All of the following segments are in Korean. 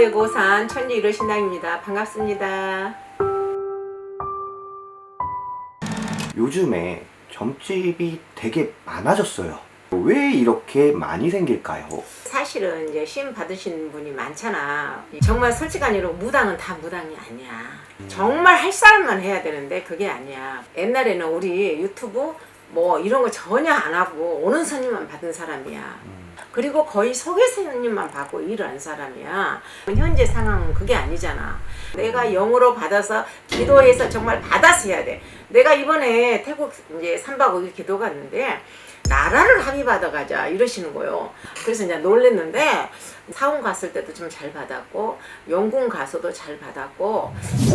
예고산 천지 이루신당입니다. 반갑습니다. 요즘에 점집이 되게 많아졌어요. 왜 이렇게 많이 생길까요? 사실은 이제 시험 받으신 분이 많잖아. 정말 솔직한 이로 무당은 다 무당이 아니야. 정말 할 사람만 해야 되는데 그게 아니야. 옛날에는 우리 유튜브 뭐 이런 거 전혀 안 하고 오는 손님만 받은 사람이야. 그리고 거의 소개 손님만 받고 일을 한 사람이야. 현재 상황은 그게 아니잖아. 내가 영으로 받아서 기도해서 정말 해야 돼. 내가 이번에 태국 이제 3박 5일 기도 갔는데 나라를 합의 받아 가자 이러시는 거예요. 그래서 이제 놀랬는데 사원 갔을 때도 좀 잘 받았고 영군 가서도 잘 받았고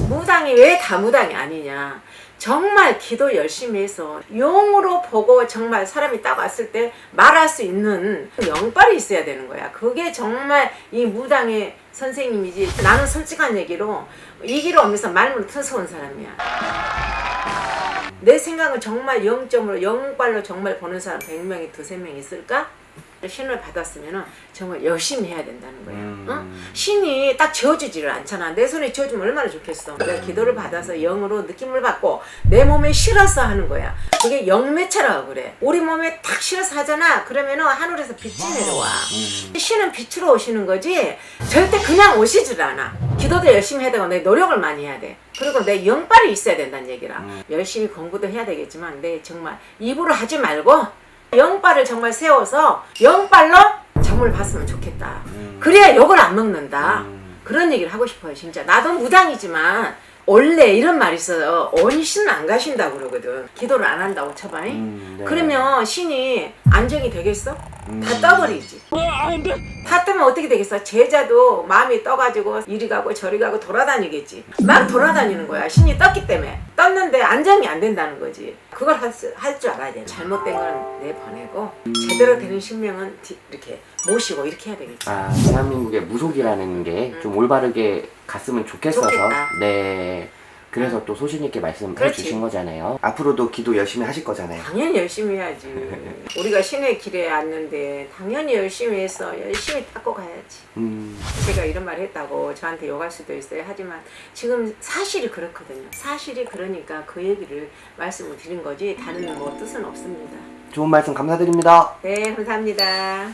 무당이 왜 다 무당이 아니냐. 정말 기도 열심히 해서 용으로 보고 정말 사람이 딱 왔을 때 말할 수 있는 영빨이 있어야 되는 거야. 그게 정말 이 무당의 선생님이지. 나는 솔직한 얘기로 이 길을 오면서 말문을 터서 온 사람이야. 내 생각은 정말 0점으로 0발로 정말 보는 사람 100명이 두세 명 있을까? 신을 받았으면 정말 열심히 해야 된다는 거야. 음. 어? 신이 딱 지어주지를 않잖아. 내 손에 지어주면 얼마나 좋겠어. 내가 기도를 받아서 영으로 느낌을 받고 내 몸에 실어서 하는 거야. 그게 영매체라고 그래. 우리 몸에 탁 실어서 하잖아. 그러면은 하늘에서 빛이 내려와. 음. 신은 빛으로 오시는 거지 절대 그냥 오시질 않아. 기도도 열심히 해야 되고 내 노력을 많이 해야 돼. 그리고 내 영빨이 있어야 된다는 얘기라. 음. 열심히 공부도 해야 되겠지만 내 정말 입으로 하지 말고 영빨을 정말 세워서 영빨로 점을 봤으면 좋겠다. 음. 그래야 욕을 안 먹는다. 음. 그런 얘기를 하고 싶어요, 진짜. 나도 무당이지만 원래 이런 말이 있어요. 언신은 안 가신다고 그러거든. 기도를 안 한다고 쳐봐잉. 음, 네. 그러면 신이 안정이 되겠어? 음. 다 떠버리지. 다 뜨면 어떻게 되겠어? 제자도 마음이 떠가지고 이리 가고 저리 가고 돌아다니겠지. 막 돌아다니는 거야. 신이 떴기 때문에. 떴는데 안정이 안 된다는 거지. 그걸 할 줄 알아야 돼. 잘못된 건 내보내고 제대로 되는 신명은 뒤- 이렇게 모시고 이렇게 해야 되겠지. 아, 대한민국의 무속이라는 게 좀 올바르게 갔으면 좋겠어서 음. 좋겠다. 네. 그래서 또 소신 있게 말씀해 그렇지. 주신 거잖아요. 앞으로도 기도 열심히 하실 거잖아요. 당연히 열심히 해야지. 우리가 신의 길에 왔는데 당연히 열심히 해서 열심히 닦고 가야지. 음. 제가 이런 말 했다고 저한테 욕할 수도 있어요. 하지만 지금 사실이 그렇거든요. 사실이 그러니까 그 얘기를 말씀을 드린 거지 다른 뭐 뜻은 없습니다. 좋은 말씀 감사드립니다. 네, 감사합니다.